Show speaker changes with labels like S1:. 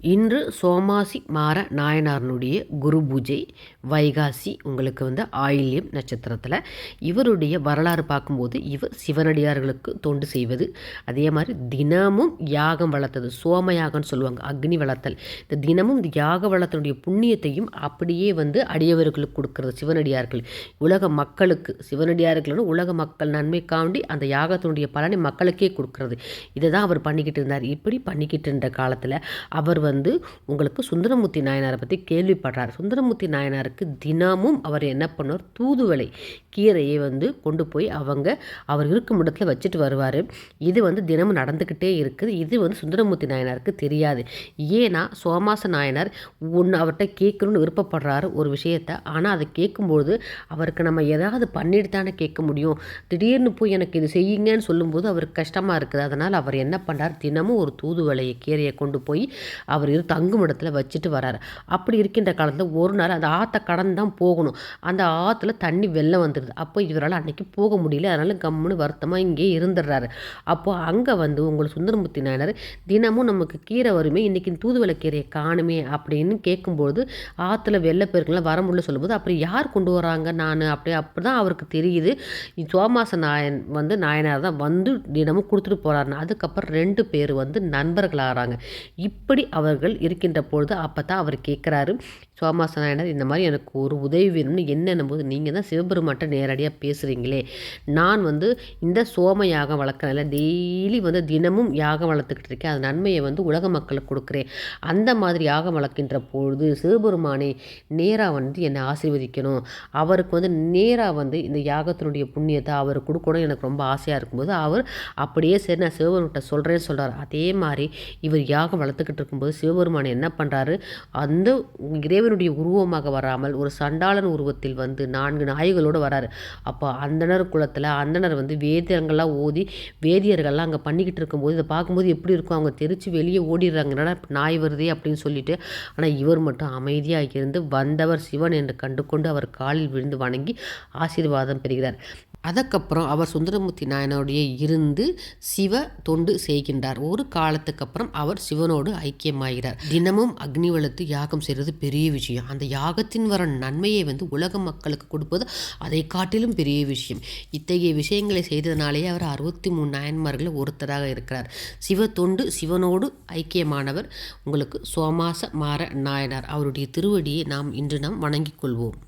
S1: இன்று சோமாசி மாற நாயனாரனுடைய குரு பூஜை வைகாசி உங்களுக்கு வந்து ஆயில்யம் நட்சத்திரத்தில். இவருடைய வரலாறு பார்க்கும்போது இவர் சிவனடியார்களுக்கு தொண்டு செய்வது அதே மாதிரி தினமும் யாகம் வளர்த்தது சோம யாகம்னு சொல்லுவாங்க அக்னி வளர்த்தல். இந்த தினமும் யாக வளர்த்தனுடைய புண்ணியத்தையும் அப்படியே வந்து அடியவர்களுக்கு கொடுக்கறது சிவனடியார்கள். உலக மக்களுக்கு சிவனடியார்கள் உலக மக்கள் நன்மைக்காண்டி அந்த யாகத்தினுடைய பலனை மக்களுக்கே கொடுக்கறது. இதை தான் அவர் பண்ணிக்கிட்டு இருந்தார். இப்படி பண்ணிக்கிட்டு இருந்த காலத்தில் அவர் வந்து உங்களுக்கு சுந்தரமூர்த்தி நாயனாரை பற்றி கேள்விப்படுறார். சுந்தரமூர்த்தி நாயனாருக்கு தினமும் அவர் என்ன பண்ணுவார்? தூதுவளை கீரையை வந்து கொண்டு போய் அவங்க அவர் இருக்கும் இடத்துல வச்சுட்டு வருவார். இது வந்து தினமும் நடந்துக்கிட்டே இருக்குது. இது வந்து சுந்தரமூர்த்தி நாயனாருக்கு தெரியாது. ஏன்னா சோமாச நாயனார் ஒன்று அவர்கிட்ட கேட்கணும்னு விருப்பப்படுறாரு ஒரு விஷயத்த. ஆனால் அதை கேட்கும்போது அவருக்கு நம்ம ஏதாவது பண்ணிட்டு தானே கேட்க முடியும். திடீர்னு போய் எனக்கு இது செய்யுங்கன்னு சொல்லும்போது அவருக்கு கஷ்டமாக இருக்குது. அதனால் அவர் என்ன பண்ணுறார் தினமும் ஒரு தூதுவளையை கீரையை கொண்டு போய் அவர் இரு தங்கும் இடத்துல வச்சுட்டு வராரு. அப்படி இருக்கின்ற காலத்தில் ஒரு நாள் அந்த ஆற்றை கடந்து தான் போகணும். அந்த ஆற்றுல தண்ணி வெள்ளம் வந்துடுது அப்போ இவரால் அன்னைக்கு போக முடியல. அதனால் கம்முன்னு வருத்தமாக இங்கே இருந்துடுறாரு. அப்போது அங்கே வந்து உங்களை சுந்தரமூர்த்தி நாயனர் தினமும் நமக்கு கீரை வருமே இன்றைக்கி தூதுவளை கீரையை காணுமே அப்படின்னு கேட்கும்போது ஆற்றுல வெள்ளப்பெருக்கெல்லாம் வர முடியல சொல்லும்போது அப்படி யார் கொண்டு வராங்க நான்? அப்படி அப்படி தான் அவருக்கு தெரியுது. சோமாச நாயன் வந்து நாயனார் தான் வந்து தினமும் கொடுத்துட்டு போகிறாருன்னு அதுக்கப்புறம் ரெண்டு பேர் வந்து நண்பர்களாகிறாங்க. இப்படி அவர் அவர்கள் இருக்கின்ற பொழுது அப்போ தான் அவர் கேட்குறாரு சோமாசனாயனர் இந்த மாதிரி எனக்கு ஒரு உதவி வேணும்னு என்னென்னும் போது நீங்கள் தான் சிவபெருமாட்ட நேரடியாக பேசுகிறீங்களே நான் வந்து இந்த சோம யாகம் வளர்க்குறேன்ல டெய்லி வந்து தினமும் யாகம் வளர்த்துக்கிட்டு இருக்கேன். அது நன்மையை வந்து உலக மக்களுக்கு கொடுக்குறேன். அந்த மாதிரி யாகம் வளர்க்கின்ற பொழுது சிவபெருமானே நேராக வந்து என்னை ஆசீர்வதிக்கணும். அவருக்கு வந்து நேராக வந்து இந்த யாகத்தினுடைய புண்ணியத்தை அவர் கொடுக்கணும் எனக்கு ரொம்ப ஆசையாக இருக்கும்போது அவர் அப்படியே சரி நான் சிவபெருமான்கிட்ட சொல்கிறேன்னு சொல்கிறார் அதே மாதிரி இவர் யாகம் வளர்த்துக்கிட்டு இருக்கும்போது சிவபெருமான் என்ன பண்ணுறாரு அந்த இறைவனுடைய உருவமாக வராமல் ஒரு சண்டாளன் உருவத்தில் வந்து நான்கு நாய்களோடு வராரு. அப்போ அந்தனர் குலத்தில் அந்தனர் வந்து வேதியங்கள்லாம் ஓதி வேதியர்கள்லாம் அங்கே பண்ணிக்கிட்டு இருக்கும்போது இதை பார்க்கும்போது எப்படி இருக்கும் அவங்க தெரிச்சு வெளியே ஓடிடுறாங்க. என்னடா நாய் வருதே அப்படின்னு சொல்லிட்டு ஆனால் இவர் மட்டும் அமைதியாக இருந்து வந்தவர் சிவன் என்று கண்டு கொண்டு அவர் காலில் விழுந்து வணங்கி ஆசீர்வாதம் பெறுகிறார். அதுக்கப்புறம் அவர் சுந்தரமூர்த்தி நாயனோடைய இருந்து சிவ தொண்டு செய்கின்றார். ஒரு காலத்துக்கு அப்புறம் அவர் சிவனோடு ஐக்கியமாகிறார். தினமும் அக்னி வளர்த்து யாகம் செய்கிறது பெரிய விஷயம். அந்த யாகத்தின் வர நன்மையை வந்து உலக மக்களுக்கு கொடுப்பது அதை காட்டிலும் பெரிய விஷயம். இத்தகைய விஷயங்களை செய்ததுனாலேயே அவர் அறுபத்தி மூணு நாயன்மார்களில் ஒருத்தராக இருக்கிறார். சிவ தொண்டு சிவனோடு ஐக்கியமானவர் உங்களுக்கு சோமாச மாற நாயனார். அவருடைய திருவடியை நாம் இன்று நாம் வணங்கிக் கொள்வோம்.